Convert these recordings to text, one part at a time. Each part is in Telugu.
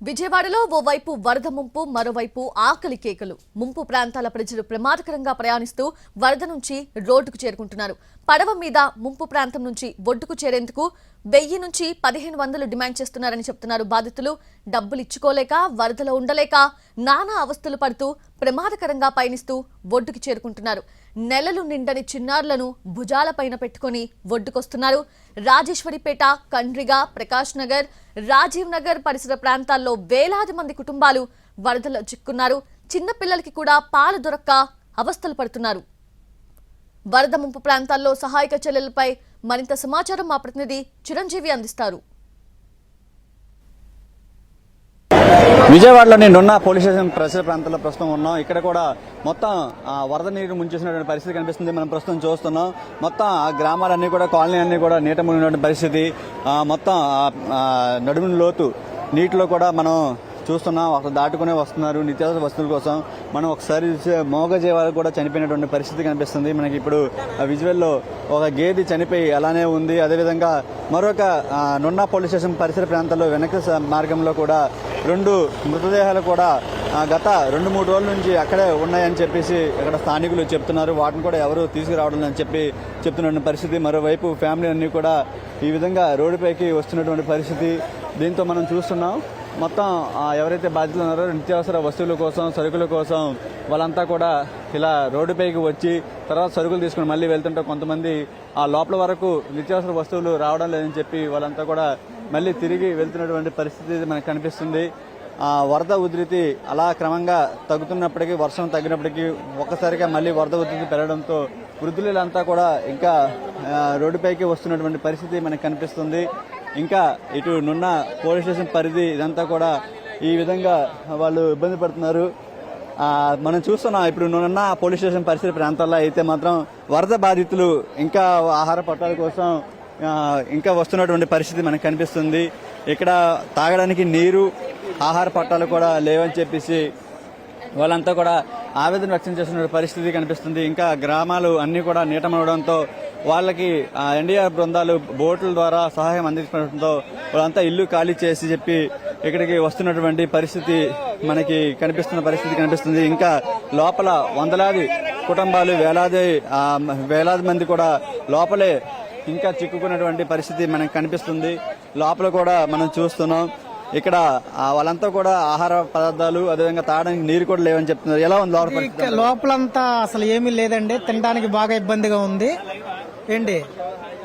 విజయవాడలో ఓవైపు వరద ముంపు మరోవైపు ఆకలి కేకలు. ముంపు ప్రాంతాల ప్రజలు ప్రమాదకరంగా ప్రయాణిస్తూ వరద నుంచి రోడ్డుకు చేరుకుంటున్నారు. పడవ మీద ముంపు ప్రాంతం నుంచి ఒడ్డుకు చేరేందుకు వెయ్యి నుంచి పదిహేను వందలు డిమాండ్ చేస్తున్నారని చెప్తున్నారు బాధితులు. డబ్బులు ఇచ్చుకోలేక వరదలో ఉండలేక నానా అవస్థలు పడుతూ ప్రమాదకరంగా పయనిస్తూ ఒడ్డుకు చేరుకుంటున్నారు. నెలలు నిండని చిన్నారులను భుజాలపైన పెట్టుకొని ఒడ్డుకొస్తున్నారు. రాజేశ్వరిపేట కండ్రిగా ప్రకాష్ నగర్ రాజీవ్ నగర్ పరిసర ప్రాంతాల్లో వేలాది మంది కుటుంబాలు వరదలో చిక్కున్నారు. చిన్నపిల్లలకి కూడా పాలు దొరక్క అవస్థలు పడుతున్నారు. వరద ముంపు ప్రాంతాల్లో సహాయక చర్యలపై మరింత సమాచారం మా ప్రతినిధి చిరంజీవి అందిస్తారు. విజయవాడలో నేను ఉన్న పోలీస్ స్టేషన్ పరిసర ప్రాంతంలో ప్రస్తుతం ఉన్నాం. ఇక్కడ కూడా మొత్తం ఆ, వరద నీరు ముంచేసినటువంటి పరిస్థితి కనిపిస్తుంది. మనం ప్రస్తుతం చూస్తున్నాం. మొత్తం ఆ గ్రామాలన్నీ కూడా కాలనీ అన్నీ కూడా నీట మునిగినటువంటి పరిస్థితి. మొత్తం నడుము నడుముని లోతు నీటిలో కూడా మనం చూస్తున్నాం అక్కడ దాటుకునే వస్తున్నారు నిత్యావసర వస్తువుల కోసం. మనం ఒకసారి మోగజీవాలు కూడా చనిపోయినటువంటి పరిస్థితి కనిపిస్తుంది. మనకి ఇప్పుడు ఆ విజువల్లో ఒక గేదె చనిపోయి అలానే ఉంది. అదేవిధంగా మరొక నున్నా పోలీస్ స్టేషన్ పరిసర ప్రాంతాల్లో వెనక మార్గంలో కూడా రెండు మృతదేహాలు కూడా గత రెండు మూడు రోజుల నుంచి అక్కడే ఉన్నాయని చెప్పేసి ఇక్కడ స్థానికులు చెప్తున్నారు. వాటిని కూడా ఎవరు తీసుకురావడం అని చెప్పి చెప్తున్న పరిస్థితి. మరోవైపు ఫ్యామిలీ అన్నీ కూడా ఈ విధంగా రోడ్డుపైకి వస్తున్నటువంటి పరిస్థితి. దీంతో మనం చూస్తున్నాం. మొత్తం ఎవరైతే బాధితులు ఉన్నారో నిత్యావసర వస్తువుల కోసం సరుకుల కోసం వాళ్ళంతా కూడా ఇలా రోడ్డుపైకి వచ్చి తర్వాత సరుకులు తీసుకుని మళ్ళీ వెళ్తుంటే కొంతమంది ఆ లోపల వరకు నిత్యావసర వస్తువులు రావడం లేదని చెప్పి వాళ్ళంతా కూడా మళ్ళీ తిరిగి వెళ్తున్నటువంటి పరిస్థితి మనకు కనిపిస్తుంది. ఆ వరద ఉధృతి అలా క్రమంగా తగ్గుతున్నప్పటికీ వర్షం తగ్గినప్పటికీ ఒక్కసారిగా మళ్ళీ వరద ఉధృతి పెరగడంతో వృద్ధులంతా కూడా ఇంకా రోడ్డుపైకి వస్తున్నటువంటి పరిస్థితి మనకు కనిపిస్తుంది. ఇంకా ఇటు నున్న పోలీస్ స్టేషన్ పరిధి ఇదంతా కూడా ఈ విధంగా వాళ్ళు ఇబ్బంది పడుతున్నారు. మనం చూస్తున్నాం ఇప్పుడు నున్న పోలీస్ స్టేషన్ పరిసర ప్రాంతాల్లో అయితే మాత్రం వరద బాధితులు ఇంకా ఆహార పట్టాల కోసం ఇంకా వస్తున్నటువంటి పరిస్థితి మనకు కనిపిస్తుంది. ఇక్కడ తాగడానికి నీరు ఆహార పట్టాలు కూడా లేవని చెప్పేసి వాళ్ళంతా కూడా ఆవేదన వ్యక్తం చేస్తున్న పరిస్థితి కనిపిస్తుంది. ఇంకా గ్రామాలు అన్నీ కూడా నీటమవడంతో వాళ్ళకి ఎన్డీఆర్ బృందాలు బోట్ల ద్వారా సహాయం అందించడంతో వాళ్ళంతా ఇల్లు ఖాళీ చేసి చెప్పి ఇక్కడికి వస్తున్నటువంటి పరిస్థితి మనకి కనిపిస్తున్న పరిస్థితి కనిపిస్తుంది. ఇంకా లోపల వందలాది కుటుంబాలు వేలాది వేలాది మంది కూడా లోపలే ఇంకా చిక్కుకున్నటువంటి పరిస్థితి మనకు కనిపిస్తుంది. లోపల కూడా మనం చూస్తున్నాం. ఇక్కడ వాళ్ళంతా కూడా ఆహార పదార్థాలు అదేవిధంగా తాగడానికి నీరు కూడా లేవని చెప్తున్నారు. ఎలా ఉంది లోపల లోపలంతా అసలు ఏమీ లేదండి. తినడానికి బాగా ఇబ్బందిగా ఉంది. ఏంటి?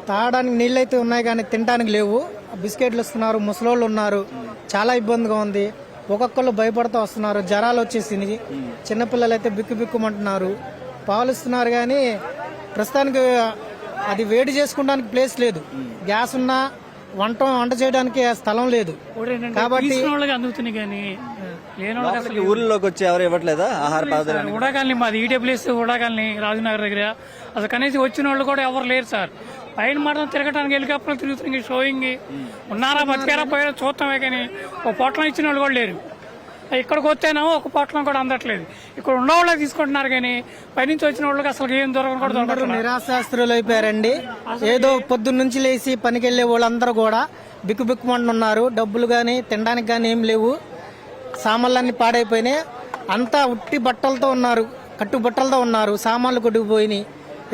తాగడానికి నీళ్ళు అయితే ఉన్నాయి కానీ తినడానికి లేవు. బిస్కెట్లు ఇస్తున్నారు ముసలోళ్ళు ఉన్నారు. చాలా ఇబ్బందిగా ఉంది. ఒక్కొక్కళ్ళు భయపడుతూ వస్తున్నారు. జ్వరాలు వచ్చేసినాయి. చిన్నపిల్లలు అయితే బిక్కు బిక్కుమంటున్నారు. పాలు ఇస్తున్నారు కానీ ప్రస్తుతానికి అది వేడి చేసుకోవడానికి ప్లేస్ లేదు. గ్యాస్ ఉన్నా వంట వంట చేయడానికి స్థలం లేదు. కాబట్టి కానీ లేని వాళ్ళకి అసలు లోపలికి ఊర్లోకి వచ్చి ఎవరు ఇవ్వట్లేదా? ఆహార పదార్థాలు ఉడాకాలని మాది ఈడబ్ల్యూఎస్ ఉడాకాలని రాజనగర్ దగ్గర. అసలు కనీసం వచ్చిన వాళ్ళు కూడా ఎవరు లేరు సార్. పైన మాత్రం తిరగడానికి హెలికాప్టర్లు తిరుగుతున్నాయి షోయింగ్ ఉన్నారా బతికారా పోయారా చూస్తామే కానీ ఒక పొట్లం ఇచ్చిన వాళ్ళు కూడా లేరు. ఇక్కడికి వస్తేనేమో ఒక పొట్లం కూడా అందట్లేదు. ఇక్కడ ఉన్న వాళ్ళే తీసుకుంటున్నారు కానీ పైనుంచి వచ్చిన వాళ్ళకి అసలు ఏం దొరకని కూడా దొరకట్లేదు. నిరాశాస్త్రులు అయిపోయారండి. ఏదో పొద్దున్న నుంచి లేచి పనికి వెళ్ళే వాళ్ళందరూ కూడా బిక్కు బిక్కుమంటున్నారు. డబ్బులు గాని తినడానికి గాని ఏం లేవు. సామాన్లన్నీ పాడైపోయినాయి. అంతా ఉట్టి బట్టలతో ఉన్నారు కట్టు బట్టలతో ఉన్నారు సామాన్లు కొట్టుకుపోయినాయి.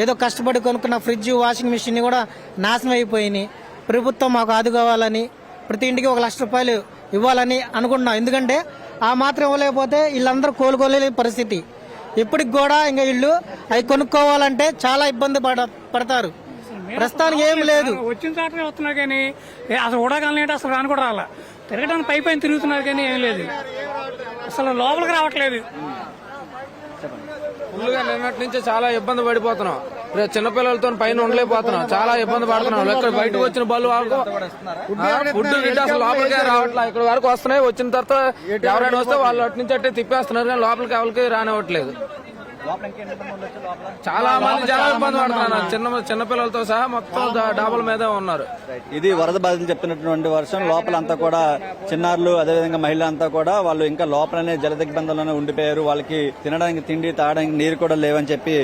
ఏదో కష్టపడి కొనుక్కున్న ఫ్రిడ్జ్ వాషింగ్ మిషన్ కూడా నాశనం అయిపోయినాయి. ప్రభుత్వం మాకు ఆదుకోవాలని ప్రతి ఇంటికి ఒక లక్ష రూపాయలు ఇవ్వాలని అనుకుంటున్నాం. ఎందుకంటే ఆ మాత్రం ఇవ్వలేకపోతే వీళ్ళందరూ కోలుకోలేని పరిస్థితి. ఇప్పటికి కూడా ఇంకా వీళ్ళు అవి కొనుక్కోవాలంటే చాలా ఇబ్బంది పడ పడతారు. ప్రస్తుతానికి ఏం లేదు. వచ్చిన చాటనే వస్తున్నారు కానీ ఏ అసలు ఉడగాలని అంటే అసలు రాని కూడా రాలా. తిరగడానికి పై పైన తిరుగుతున్నారు కానీ ఏం లేదు. అసలు లోపలికి రావట్లేదు. ఫుల్గా నిన్నటి నుంచి చాలా ఇబ్బంది పడిపోతున్నాం. రేపు చిన్నపిల్లలతో పైన ఉండలేకపోతున్నాం. చాలా ఇబ్బంది పడుతున్నాం. ఇక్కడ బయటకు వచ్చిన బళ్ళు వాళ్ళకు ఫుడ్ అసలు లోపలికే రావట్లేదు ఇక్కడ వరకు వస్తున్నాయి. వచ్చిన తర్వాత ఎవరైనా వస్తే వాళ్ళు అటు నుంచి అట్టే తిప్పేస్తున్నారు కానీ లోపలికి ఎవరికి రానివ్వట్లేదు. చాలా మంది చాలా ఇబ్బంది పడుతున్నారు. చిన్న చిన్నపిల్లలతో సహా మొత్తం డాబాల మీదే ఉన్నారు. ఇది వరద బాధితులు చెప్తున్నటువంటి వర్షం. లోపలంతా కూడా చిన్నారులు అదేవిధంగా మహిళలంతా కూడా వాళ్ళు ఇంకా లోపలనే జల దిగ్బంధంలోనే ఉండిపోయారు. వాళ్ళకి తినడానికి తిండి తాగడానికి నీరు కూడా లేవని చెప్పి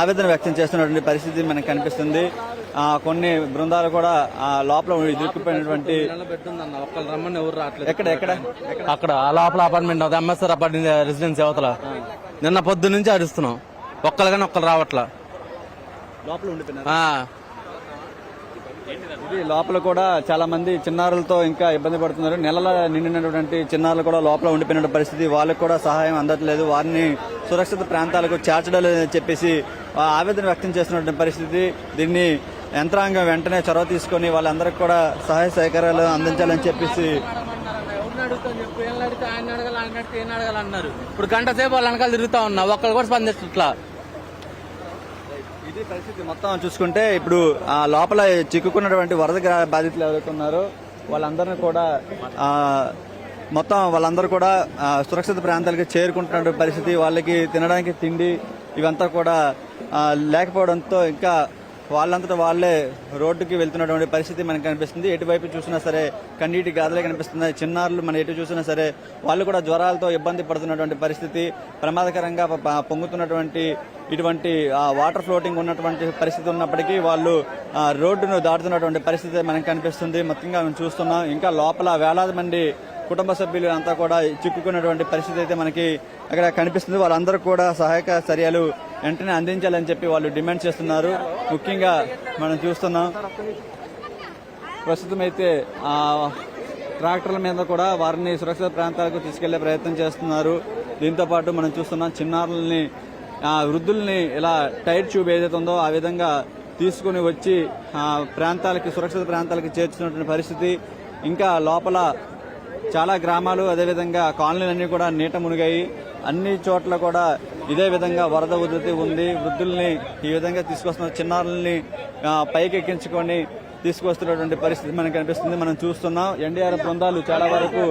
ఆవేదన వ్యక్తం చేస్తున్నటువంటి పరిస్థితి మనకు కనిపిస్తుంది. కొన్ని బృందాలు కూడా ఆ, లోపల ఇరుక్కుపోయినటువంటి ఎక్కడ ఎక్కడ? ఎక్కడ అక్కడ ఆ లోపల అపార్ట్మెంట్ ఎంఎస్ఆర్ అపార్ట్మెంట్ రెసిడెన్సీ అవతల. నిన్న పొద్దు నుంచి అడుస్తున్నాం ఒక్కరు కానీ ఒక్కరు రావట్లా. లోపల కూడా చాలా మంది చిన్నారులతో ఇంకా ఇబ్బంది పడుతున్నారు. నెలల నిండినటువంటి చిన్నారులు కూడా లోపల ఉండిపోయిన పరిస్థితి. వాళ్ళకి కూడా సహాయం అందట్లేదు. వారిని సురక్షిత ప్రాంతాలకు చేర్చడం లేదని చెప్పేసి ఆవేదన వ్యక్తం చేస్తున్నటువంటి పరిస్థితి. దీన్ని యంత్రాంగం వెంటనే చొరవ తీసుకొని వాళ్ళందరికీ కూడా సహాయ సహకారాలు అందించాలని చెప్పేసి అన్నారు ఇప్పుడు గంట సేపు వాళ్ళ వెనకాల తిరుగుతా ఉన్నా ఒక్కరు కూడా స్పందించట్లా. ఇది పరిస్థితి మొత్తం చూసుకుంటే ఇప్పుడు ఆ లోపల చిక్కుకున్నటువంటి వరద బాధితులు ఎవరైతే ఉన్నారో వాళ్ళందరినీ కూడా మొత్తం వాళ్ళందరూ కూడా సురక్షిత ప్రాంతాలకు చేరుకుంటున్న పరిస్థితి వాళ్ళకి తినడానికి తిండి ఇవంతా కూడా లేకపోవడంతో ఇంకా వాళ్ళంతటా వాళ్ళే రోడ్డుకి వెళ్తున్నటువంటి పరిస్థితి మనకు కనిపిస్తుంది. ఎటువైపు చూసినా సరే కన్నీటి గాథలే కనిపిస్తున్నాయి చిన్నారులు మనం ఎటు చూసినా సరే వాళ్ళు కూడా జ్వరాలతో ఇబ్బంది పడుతున్నటువంటి పరిస్థితి ప్రమాదకరంగా పొంగుతున్నటువంటి ఇటువంటి వాటర్ ఫ్లోటింగ్ ఉన్నటువంటి పరిస్థితి ఉన్నప్పటికీ వాళ్ళు రోడ్డును దాటుతున్నటువంటి పరిస్థితి మనకు కనిపిస్తుంది. మొత్తంగా మేము చూస్తున్నాం. ఇంకా లోపల వేలాది మంది కుటుంబ సభ్యులు అంతా కూడా చిక్కుకున్నటువంటి పరిస్థితి అయితే మనకి అక్కడ కనిపిస్తుంది. వాళ్ళందరూ కూడా సహాయక చర్యలు వెంటనే అందించాలని చెప్పి వాళ్ళు డిమాండ్ చేస్తున్నారు. ముఖ్యంగా మనం చూస్తున్నాం. ప్రస్తుతం అయితే ట్రాక్టర్ల మీద కూడా వారిని సురక్షిత ప్రాంతాలకు తీసుకెళ్ళే ప్రయత్నం చేస్తున్నారు. దీంతో పాటు మనం చూస్తున్నాం చిన్నారుల్ని వృద్ధుల్ని ఇలా టైర్ ట్యూబ్ ఏదైతే ఉందో ఆ విధంగా తీసుకుని వచ్చి ఆ ప్రాంతాలకి సురక్షిత ప్రాంతాలకి చేర్చుతున్నటువంటి పరిస్థితి. ఇంకా లోపల చాలా గ్రామాలు అదేవిధంగా కాలనీలన్నీ కూడా నీట మునిగాయి. అన్ని చోట్ల కూడా ఇదే విధంగా వరద ఉధృతి ఉంది. వృద్ధుల్ని ఈ విధంగా తీసుకొస్తున్న చిన్నారుల్ని పైకి ఎక్కించుకొని తీసుకొస్తున్నటువంటి పరిస్థితి మనకు కనిపిస్తుంది. మనం చూస్తున్నాం. ఎన్డీఆర్ఎఫ్ బృందాలు చాలా వరకు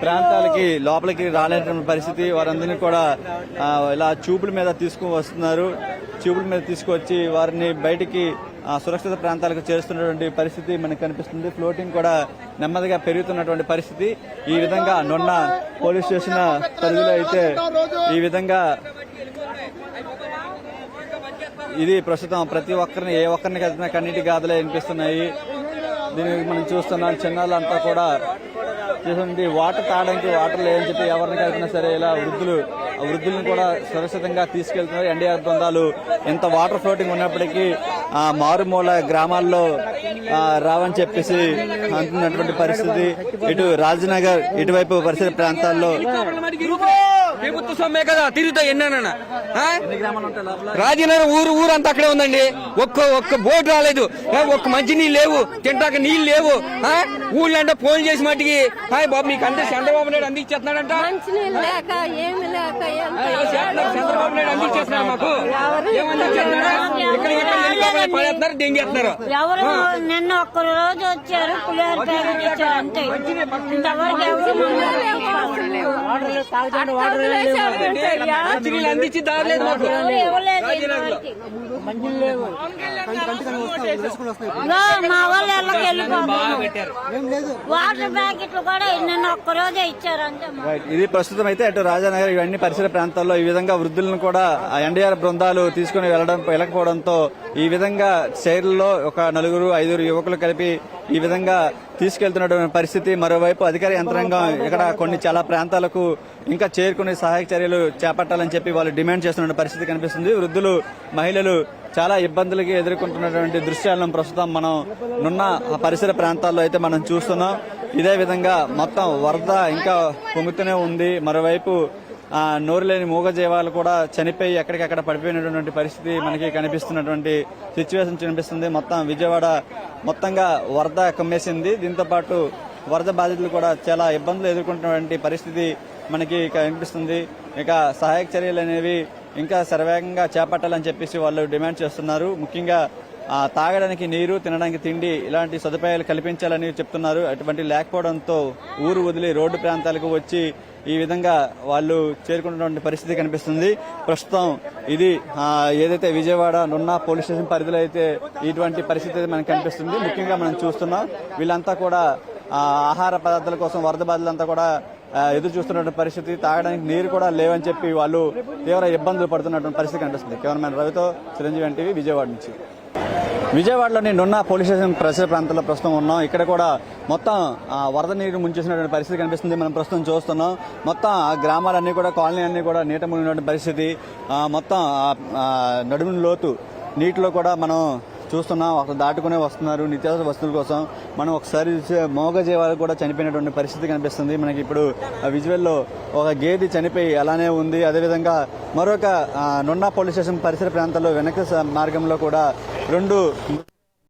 ప్రాంతాలకి లోపలికి రాలేనటువంటి పరిస్థితి. వారందరినీ కూడా ఇలా చూపుల మీద తీసుకు వస్తున్నారు చూపుల మీద తీసుకొచ్చి వారిని బయటికి సురక్షిత ప్రాంతాలకు చేరుస్తున్నటువంటి పరిస్థితి మనకు కనిపిస్తుంది. ఫ్లోటింగ్ కూడా నెమ్మదిగా పెరుగుతున్నటువంటి పరిస్థితి. ఈ విధంగా నొన్న పోలీస్ స్టేషన్ పరిధిలో అయితే ఈ విధంగా ఇది ప్రస్తుతం ప్రతి ఒక్కరిని ఏ ఒక్కరిని కలిపినా కన్నీటి గాథలే వినిపిస్తున్నాయి. దీనికి మనం చూస్తున్నాం చిన్నాళ్ళంతా కూడా చేసింది వాటర్ తాగడానికి వాటర్ లేదని చెప్పి ఎవరిని కలిపినా సరే ఇలా వృద్ధులు వృద్ధులను కూడా సురక్షితంగా తీసుకెళ్తున్నారు. ఎన్డీఆర్ బృందాలు ఎంత వాటర్ ఫ్లోటింగ్ ఉన్నప్పటికీ మారుమూల గ్రామాల్లో రావని చెప్పేసి అంటున్నటువంటి పరిస్థితి. ఇటు రాజనగర్ ఇటువైపు పరిసర ప్రాంతాల్లో ప్రభుత్వ కదా తిరుగుతా ఎన్నానన్నా. రాజీనగర్ ఊరు ఊరంతా అక్కడే ఉందండి. ఒక్క ఒక్క బోట్ రాలేదు. ఒక్క మంచి నీళ్ళు లేవు. తింటాక నీళ్ళు లేవు. ఆ, ఊళ్ళో అంటే ఫోన్ చేసి మట్టికి హాయ్ బాబు మీకు అంతే చంద్రబాబు నాయుడు అందించేస్తున్నాడంట. చంద్రబాబు నాయుడు అందించేస్తున్నారు మాకు. పడేస్తున్నారు దెంగేస్తున్నారు. ఎవరు నిన్న ఒక్క రోజు వచ్చారు పులిహోర అంతే. నీళ్ళు అందించి దారలేదు మాకు. మా వాళ్ళు వాటర్ ప్యాకెట్లు కూడా నిన్న ఇచ్చారు అంతే. ఇది ప్రస్తుతం అయితే అటు రాజానగర్ ఇవన్నీ పరిసర ప్రాంతాల్లో ఈ విధంగా వృద్ధులను కూడా ఎన్డీఆర్ బృందాలు తీసుకుని వెళ్ళడం వెళ్ళకపోవడంతో ఈ విధంగా చైర్లలో ఒక నలుగురు ఐదుగురు యువకులు కలిపి ఈ విధంగా తీసుకెళ్తున్నటువంటి పరిస్థితి. మరోవైపు అధికార యంత్రాంగం ఇక్కడ కొన్ని చాలా ప్రాంతాలకు ఇంకా చేరుకునే సహాయక చర్యలు చేపట్టాలని చెప్పి వాళ్ళు డిమాండ్ చేస్తున్న పరిస్థితి కనిపిస్తుంది. వృద్ధులు మహిళలు చాలా ఇబ్బందులకి ఎదుర్కొంటున్నటువంటి దృశ్యాలను ప్రస్తుతం మనం నున్న ఆ పరిసర ప్రాంతాల్లో అయితే మనం చూస్తున్నాం. ఇదే విధంగా మొత్తం వరద ఇంకా పొంగుతూనే ఉంది. మరోవైపు ఆ నోరులేని మూగజీవాలు కూడా చనిపోయి ఎక్కడికక్కడ పడిపోయినటువంటి పరిస్థితి మనకి కనిపిస్తున్నటువంటి సిచ్యువేషన్ కనిపిస్తుంది. మొత్తం విజయవాడ మొత్తంగా వరద కమ్మేసింది. దీంతో పాటు వరద బాధితులు కూడా చాలా ఇబ్బందులు ఎదుర్కొంటున్నటువంటి పరిస్థితి మనకి కనిపిస్తుంది ఇక సహాయక చర్యలు అనేవి ఇంకా శరవేగంగా చేపట్టాలని చెప్పేసి వాళ్ళు డిమాండ్ చేస్తున్నారు. ముఖ్యంగా తాగడానికి నీరు తినడానికి తిండి ఇలాంటి సదుపాయాలు కల్పించాలని చెప్తున్నారు. అటువంటి లేకపోవడంతో ఊరు వదిలి రోడ్డు ప్రాంతాలకు వచ్చి ఈ విధంగా వాళ్ళు చేరుకున్నటువంటి పరిస్థితి కనిపిస్తుంది. ప్రస్తుతం ఇది ఏదైతే విజయవాడ నున్న పోలీస్ స్టేషన్ పరిధిలో అయితే ఇటువంటి పరిస్థితి అయితే మనకు కనిపిస్తుంది. ముఖ్యంగా మనం చూస్తున్నాం. వీళ్ళంతా కూడా ఆహార పదార్థాల కోసం వరద బాధలంతా కూడా ఎదురు చూస్తున్నటువంటి పరిస్థితి తాగడానికి నీరు కూడా లేవని చెప్పి వాళ్ళు తీవ్ర ఇబ్బందులు పడుతున్నటువంటి పరిస్థితి కనిపిస్తుంది. కెమెరామెన్ రవితో చిరంజీవి ఎన్టీవీ విజయవాడ నుంచి. విజయవాడలోని నున్న పోలీస్ స్టేషన్ పరిసర ప్రాంతాల్లో ప్రస్తుతం ఉన్నాం. ఇక్కడ కూడా మొత్తం ఆ, వరద నీరు ముంచేసినటువంటి పరిస్థితి కనిపిస్తుంది. మనం ప్రస్తుతం చూస్తున్నాం. మొత్తం ఆ గ్రామాలన్నీ కూడా కాలనీ అన్నీ కూడా నీట మునిగినటువంటి పరిస్థితి. మొత్తం నడుము లోతు నీటిలో కూడా మనం చూస్తున్నాం అక్కడ దాటుకునే వస్తున్నారు నిత్యావసర వస్తువుల కోసం. మనం ఒకసారి మోగజీవాలు కూడా చనిపోయినటువంటి పరిస్థితి కనిపిస్తుంది. మనకి ఇప్పుడు ఆ విజువల్లో ఒక గేదె చనిపోయి అలానే ఉంది. అదేవిధంగా మరొక ఆ, నున్నా పోలీస్ స్టేషన్ పరిసర ప్రాంతాల్లో వెనక మార్గంలో కూడా రెండు